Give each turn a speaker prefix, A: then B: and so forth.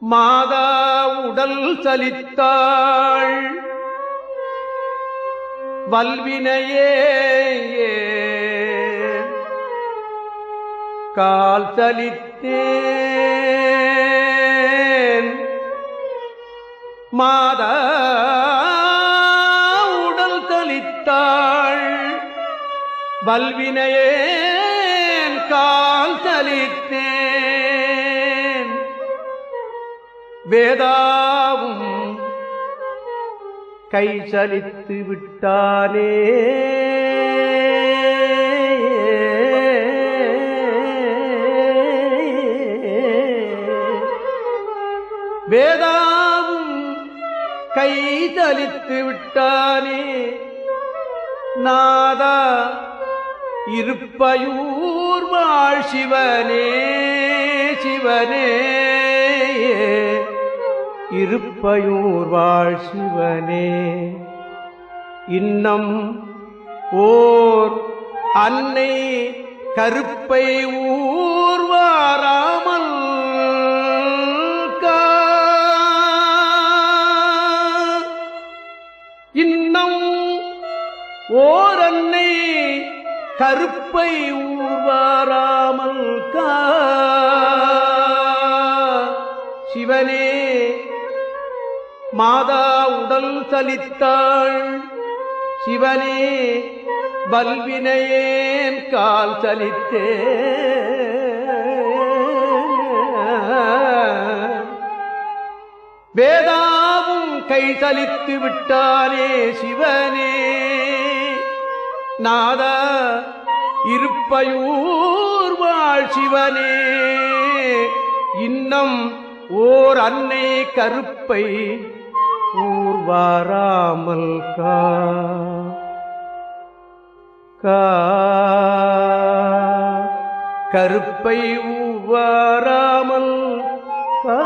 A: மாதா உடல் சலித்தாள். வல்வினையே கால் சலித்தே. மாத உடல் தலித்தாள் வல்வினையேன் கால் தலித்தேன் வேதாவும் கை சலித்து விட்டாலே. வேதா கை விட்டானே. நாதா இருப்பயூர் வாழ் சிவனே சிவனே. இருப்பயூர் வாழ் சிவனே. இன்னம் ஓர் அன்னை கருப்பை ஊர்வாராமல் இன்னம் ஓரன்னை கருப்பை ஊர்வாராமல் சிவனே மாதா உடல் சலித்தாள். சிவனே பல்வினையேன் கால் சலித்தே வேதா கை சலித்து விட்டானே சிவனே. நாதா இருப்பயூர் வாழ் சிவனே. இன்னம் ஓர் அன்னை கருப்பை ஊர்வாராமல் கா கருப்பை ஊவாராமல் கா.